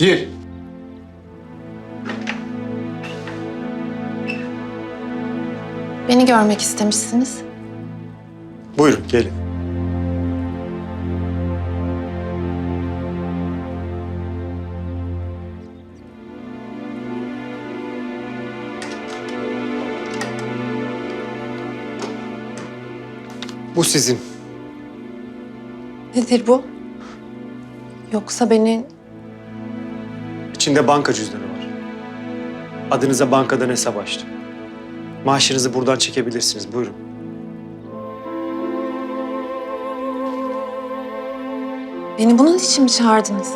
Gir. Beni görmek istemişsiniz. Buyurun gelin. Bu sizin. Nedir bu? Yoksa beni İçinde banka cüzdanı var. Adınıza bankadan hesap açtım. Maaşınızı buradan çekebilirsiniz. Buyurun. beni bunun için mi çağırdınız?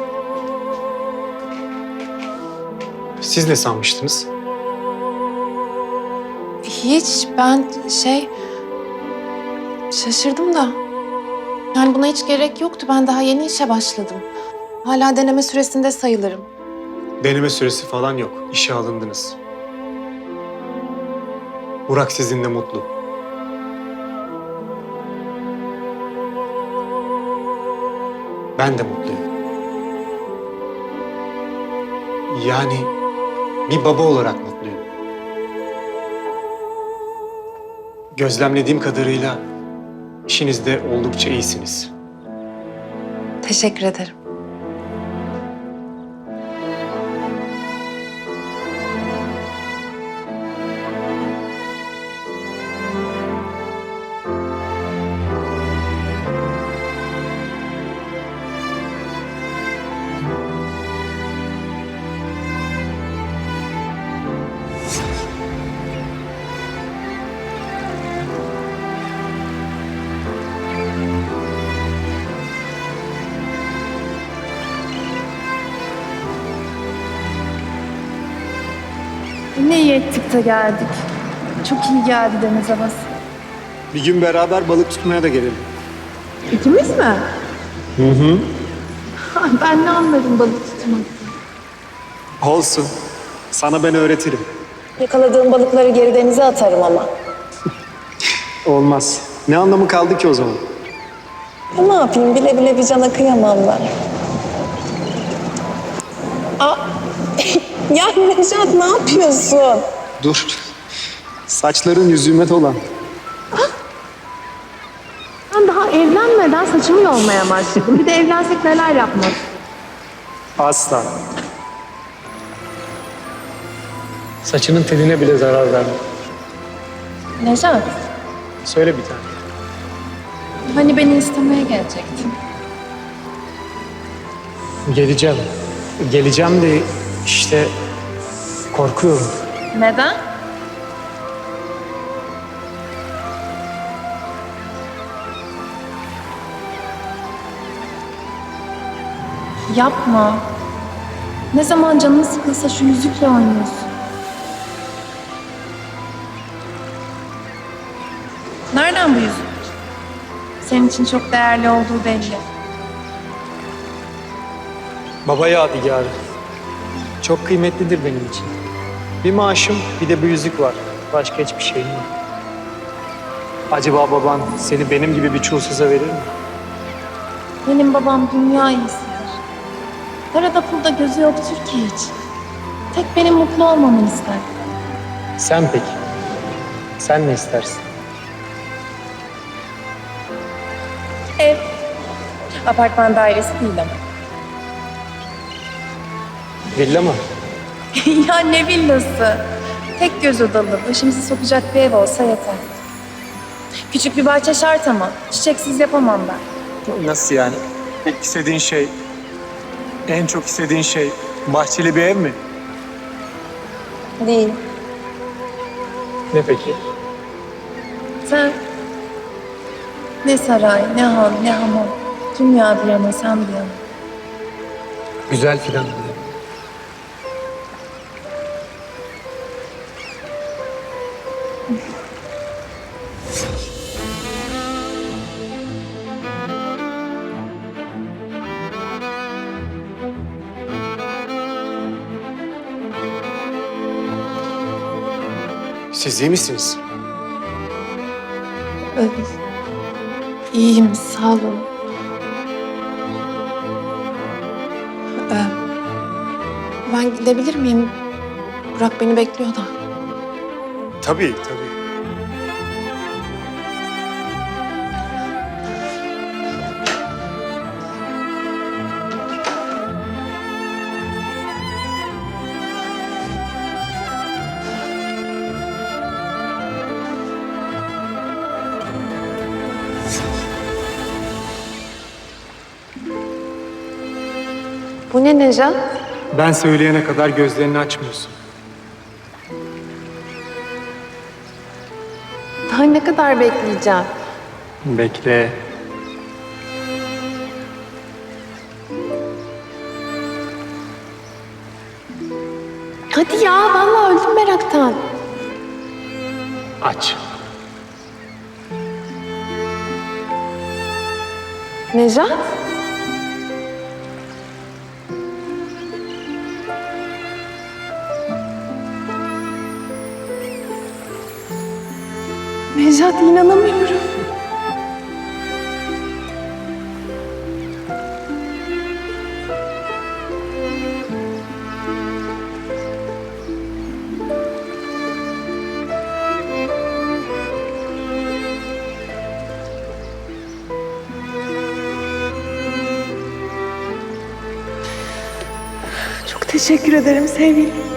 Siz ne sanmıştınız? Hiç ben şey şaşırdım da. Yani buna hiç gerek yoktu. Ben daha yeni işe başladım. Hala deneme süresinde sayılırım. Deneme süresi falan yok. İşe alındınız. Burak sizinle mutlu. Ben de mutluyum. Yani bir baba olarak mutluyum. Gözlemlediğim kadarıyla işinizde oldukça iyisiniz. Teşekkür ederim. Ne iyi ettik de geldik. Çok iyi geldi deniz havası. Bir gün beraber balık tutmaya da gelelim. İkimiz mi? Hı hı. ben ne anlarım balık tutmaktan. Olsun. Sana ben öğretirim. Yakaladığım balıkları geri denize atarım ama. Olmaz. Ne anlamı kaldı ki o zaman? Ya ne yapayım bile bile bir cana kıyamam ben. Aa, ya Nejat ne yapıyorsun? Dur. Saçların yüzüme dolan. Ben daha evlenmeden saçımı yolmaya başladım. Bir de evlensek neler yapmak. Asla. Saçının teline bile zarar verme. Nejat, Söyle bir tane. hani beni istemeye gelecektin. Geleceğim. Geleceğim de işte korkuyorum. Neden? Yapma. Ne zaman canın sıkılsa şu yüzükle oynuyorsun. Nereden bu yüzük? Senin için çok değerli olduğu belli. Baba yadigarı. Çok kıymetlidir benim için. Bir maaşım bir de bu yüzük var. Başka hiçbir şeyim yok. Acaba baban seni benim gibi bir çulsuza verir mi? Benim babam dünya iyisidir. Parada pulda gözü yoktur ki hiç. Tek benim mutlu olmamı ister. Sen peki? Sen ne istersin? Ev. Apartman dairesi değil ama. Villa mı? ya ne villası? Tek göz odalı, başımızı sokacak bir ev olsa yeter. Küçük bir bahçe şart ama çiçeksiz yapamam ben. Nasıl yani? Tek istediğin şey, en çok istediğin şey bahçeli bir ev mi? Değil. Ne peki? Sen ne saray, ne han, ne hamam. Dünya bir yana, sen bir yana. Güzel filan. Siz iyi misiniz? Ee, İyiyim, sağ olun. Ee, Ben gidebilir miyim? Burak beni bekliyor da. Tabii, tabii. Bu ne Nejat? Ben söyleyene kadar gözlerini açmıyorsun. Daha ne kadar bekleyeceğim? Bekle. Hadi ya vallahi öldüm meraktan. Aç. Nejat? Nejat inanamıyorum. Çok teşekkür ederim sevgilim.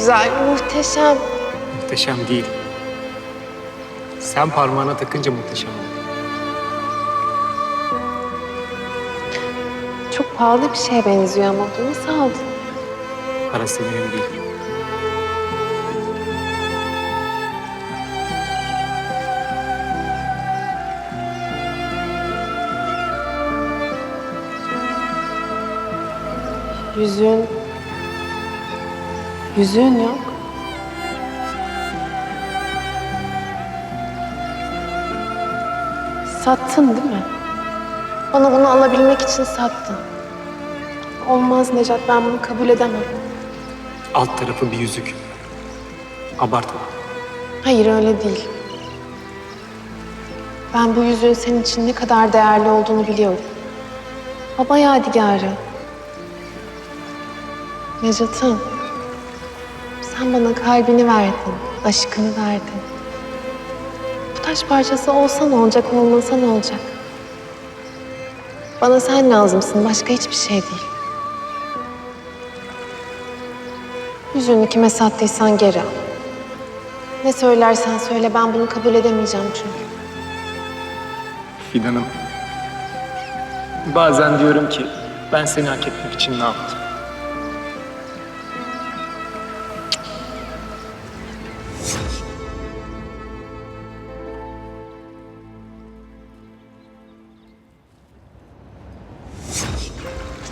Güzel, muhteşem. Muhteşem değil. Sen parmağına takınca muhteşem oldu. Çok pahalı bir şeye benziyor ama bunu nasıl aldın? Parası mühim değil. Yüzüğün... Yüzüğün yok. Sattın değil mi? Bana bunu alabilmek için sattın. Olmaz Necat, ben bunu kabul edemem. Alt tarafı bir yüzük. Abartma. Hayır öyle değil. Ben bu yüzüğün senin için ne kadar değerli olduğunu biliyorum. Baba yadigarı. Necat'ım. Sen bana kalbini verdin, aşkını verdin. Bu taş parçası olsa ne olacak, olmasa ne olacak? Bana sen lazımsın, başka hiçbir şey değil. Yüzüğünü kime sattıysan geri al. Ne söylersen söyle ben bunu kabul edemeyeceğim çünkü. Fidan'ım. Bazen diyorum ki ben seni hak etmek için ne yaptım?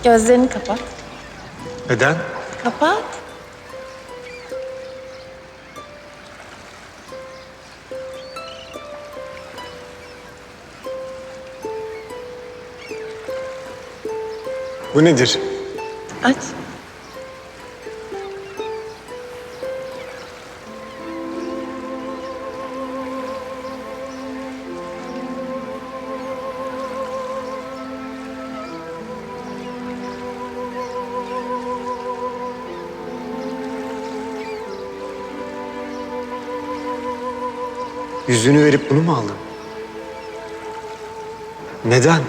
Gözlerini kapat. Neden? Kapat. Bu nedir? Aç. Yüzünü verip bunu mu aldın? Neden?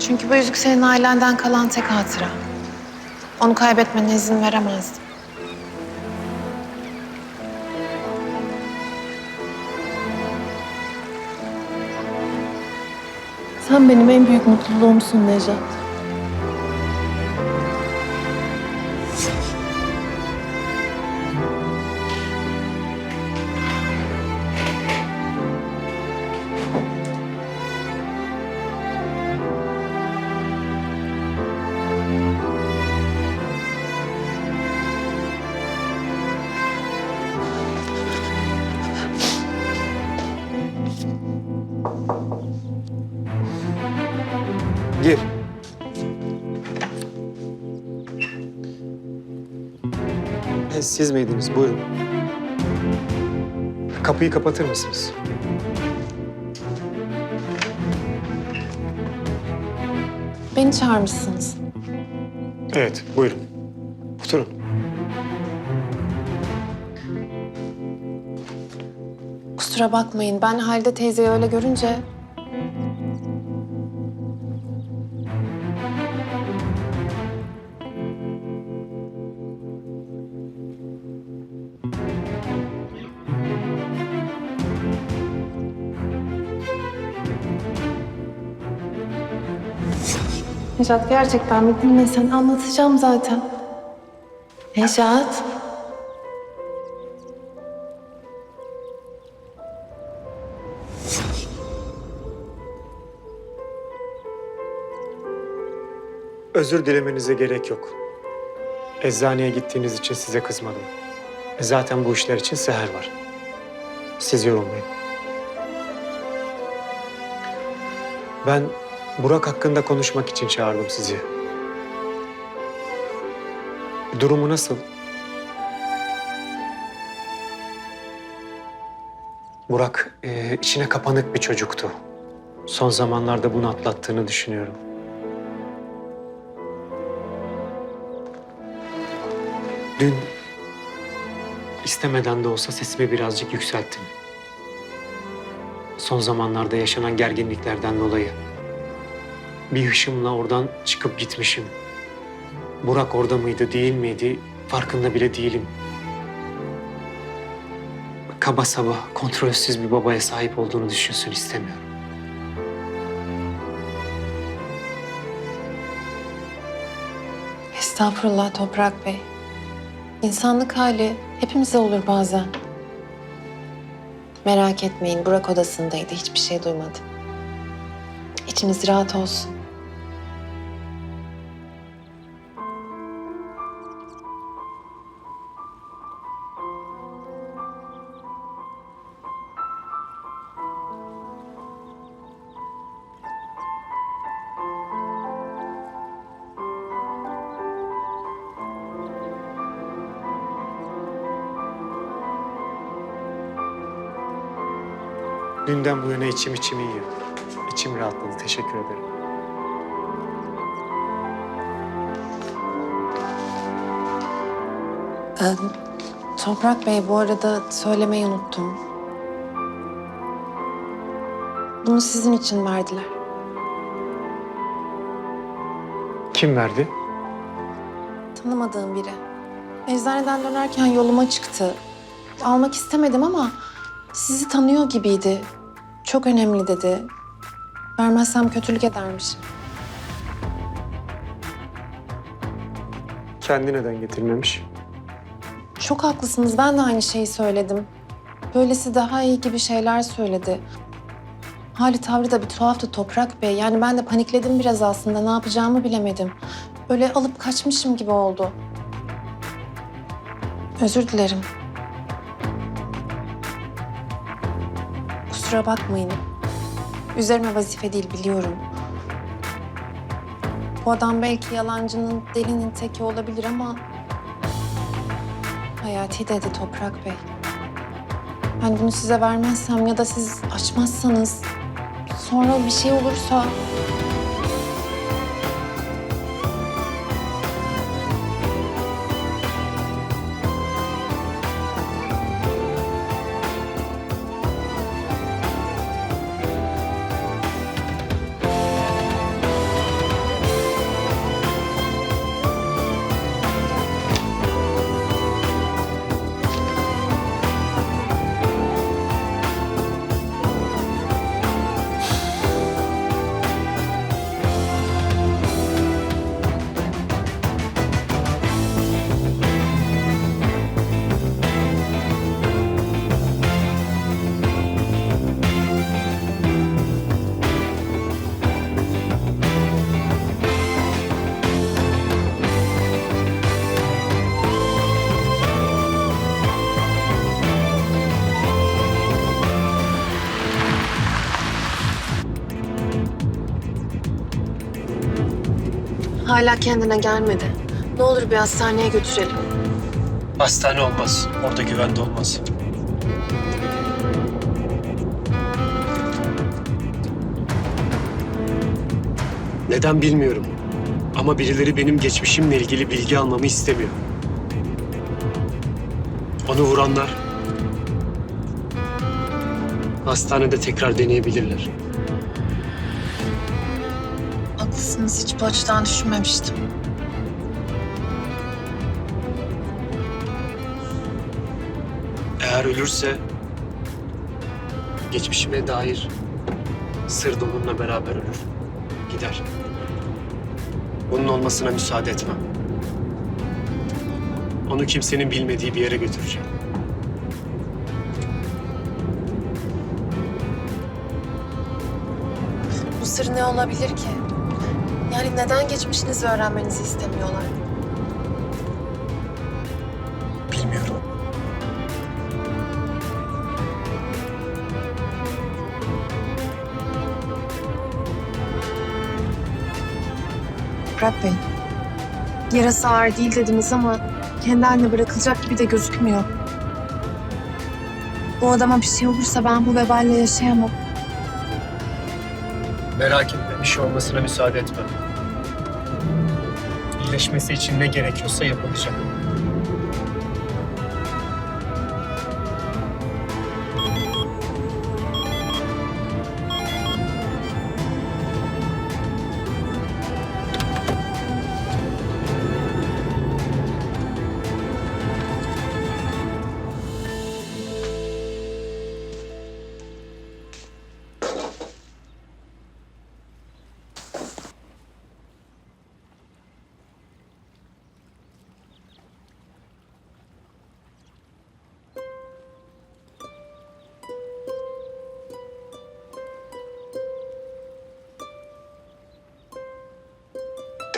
Çünkü bu yüzük senin ailenden kalan tek hatıra. Onu kaybetmene izin veremezdim. Sen benim en büyük mutluluğumsun Nejat. Siz miydiniz? Buyurun. kapıyı kapatır mısınız? Beni çağırmışsınız. Evet, buyurun. Oturun. Kusura bakmayın. Ben Halide teyzeyi öyle görünce... Necat gerçekten bir dinlesen anlatacağım zaten. Necat. Özür dilemenize gerek yok. Eczaneye gittiğiniz için size kızmadım. Zaten bu işler için Seher var. Siz yorulmayın. Ben Burak hakkında konuşmak için çağırdım sizi. Durumu nasıl? Burak e, içine kapanık bir çocuktu. Son zamanlarda bunu atlattığını düşünüyorum. Dün istemeden de olsa sesimi birazcık yükselttim. Son zamanlarda yaşanan gerginliklerden dolayı. Bir hışımla oradan çıkıp gitmişim. Burak orada mıydı, değil miydi farkında bile değilim. Kaba saba, kontrolsüz bir babaya sahip olduğunu düşünsün istemiyorum. Estağfurullah Toprak Bey. İnsanlık hali hepimize olur bazen. Merak etmeyin Burak odasındaydı. Hiçbir şey duymadı. İçiniz rahat olsun. Dünden bu yana içim içimi yiyor. İçim rahatladı. Teşekkür ederim. Ee, Toprak Bey bu arada söylemeyi unuttum. Bunu sizin için verdiler. Kim verdi? Tanımadığım biri. Eczaneden dönerken yoluma çıktı. Almak istemedim ama sizi tanıyor gibiydi. Çok önemli dedi. Vermezsem kötülük edermiş. Kendi neden getirmemiş? Çok haklısınız. Ben de aynı şeyi söyledim. Böylesi daha iyi gibi şeyler söyledi. Hali tavrı da bir tuhaftı Toprak Bey. Yani ben de panikledim biraz aslında. Ne yapacağımı bilemedim. Öyle alıp kaçmışım gibi oldu. Özür dilerim. Kusura bakmayın. Üzerime vazife değil biliyorum. Bu adam belki yalancının, delinin teki olabilir ama Hayati dedi Toprak Bey. Ben bunu size vermezsem ya da siz açmazsanız sonra bir şey olursa Hala kendine gelmedi. Ne olur bir hastaneye götürelim. Hastane olmaz. Orada güvende olmaz. Neden bilmiyorum. Ama birileri benim geçmişimle ilgili bilgi almamı istemiyor. Onu vuranlar hastanede tekrar deneyebilirler. Haklısınız. Hiç bu açıdan düşünmemiştim. Eğer ölürse geçmişime dair sır da onunla beraber ölür. Gider. Bunun olmasına müsaade etmem. Onu kimsenin bilmediği bir yere götüreceğim. Bu sır ne olabilir ki? Yani neden geçmişinizi öğrenmenizi istemiyorlar? Bilmiyorum. Murat Bey. Yarası ağır değil dediniz ama kendi haline bırakılacak gibi de gözükmüyor. Bu adama bir şey olursa ben bu veballe yaşayamam. Merak etme, şey olmasına müsaade etmem. İyileşmesi için ne gerekiyorsa yapılacak.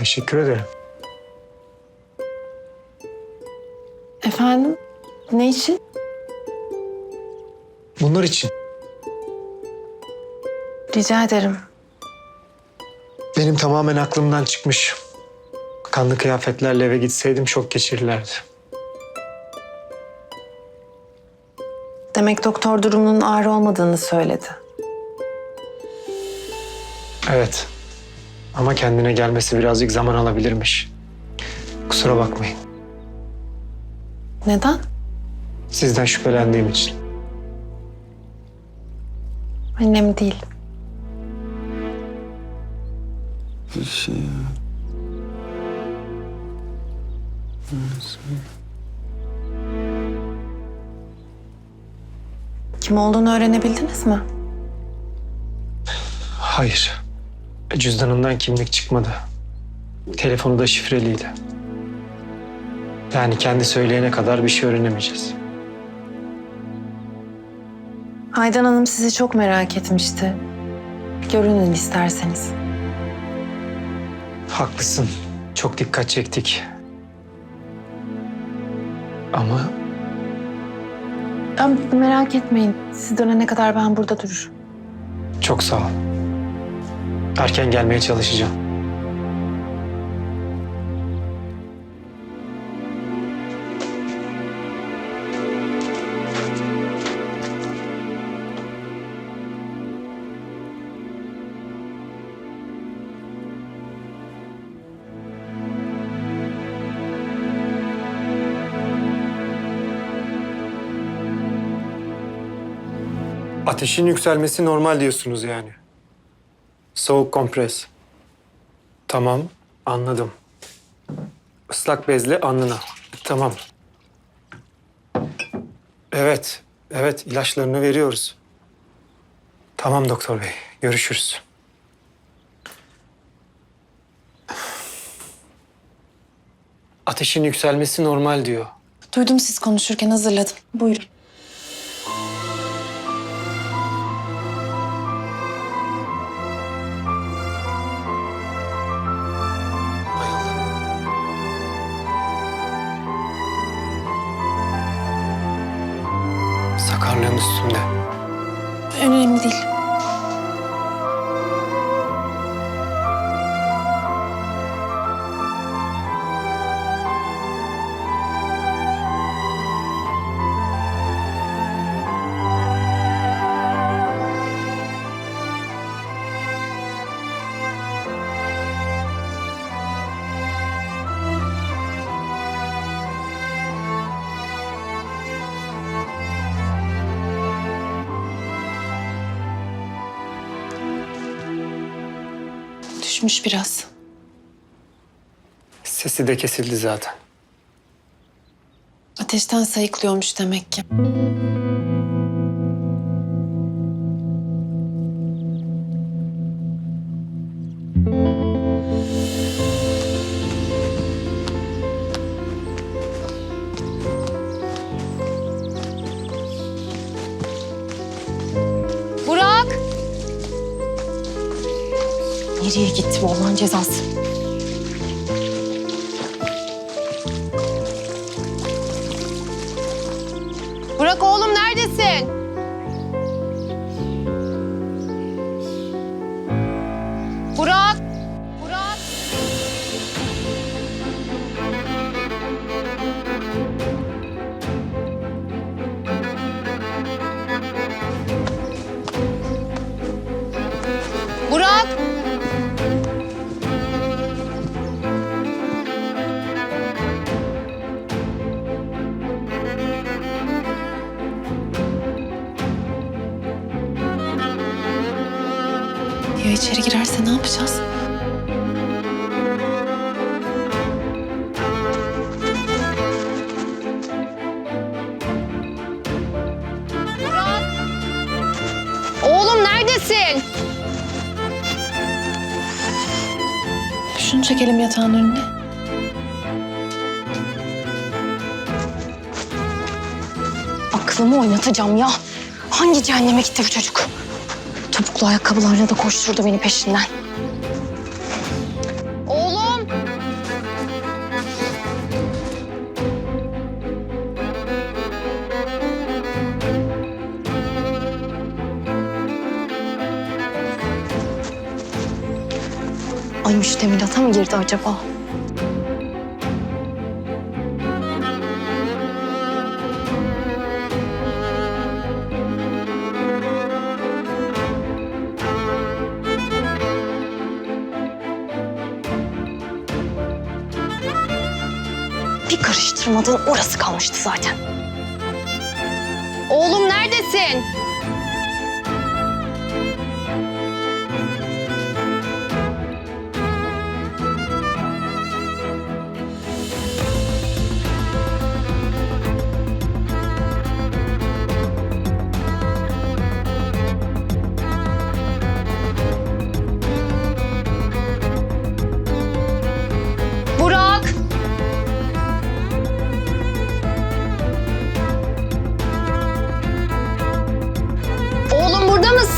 Teşekkür ederim. Efendim? Ne için? Bunlar için. Rica ederim. Benim tamamen aklımdan çıkmış. Kanlı kıyafetlerle eve gitseydim şok geçirirlerdi. Demek doktor durumunun ağır olmadığını söyledi. Evet. Ama kendine gelmesi birazcık zaman alabilirmiş. Kusura bakmayın. Neden? Sizden şüphelendiğim için. Önemli değil. Kim olduğunu öğrenebildiniz mi? Hayır. Cüzdanından kimlik çıkmadı. Telefonu da şifreliydi. Yani kendi söyleyene kadar bir şey öğrenemeyeceğiz. Aydan Hanım sizi çok merak etmişti. Görünün isterseniz. Haklısın. Çok dikkat çektik. Ama Ama merak etmeyin. Siz dönene kadar ben burada dururum. çok sağ ol. Erken gelmeye çalışacağım. Ateşin yükselmesi normal diyorsunuz yani. Soğuk kompres. Tamam, anladım. Islak bezle alnına. Tamam. Evet, evet ilaçlarını veriyoruz. Tamam doktor bey, görüşürüz. Ateşin yükselmesi normal diyor. Duydum siz konuşurken hazırladım. Buyurun. Düşmüş biraz. Sesi de kesildi zaten. Ateşten sayıklıyormuş demek ki. Nereye gitti bu Allah'ın cezası? Burak oğlum neredesin? Çekelim yatağın önüne. Aklımı oynatacağım ya. Hangi cehenneme gitti bu çocuk? Topuklu ayakkabılarla da koşturdu beni peşinden. Girdi acaba? Bir karıştırmadığın orası kalmıştı zaten. Oğlum neredesin?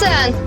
Oğlum burada mısın?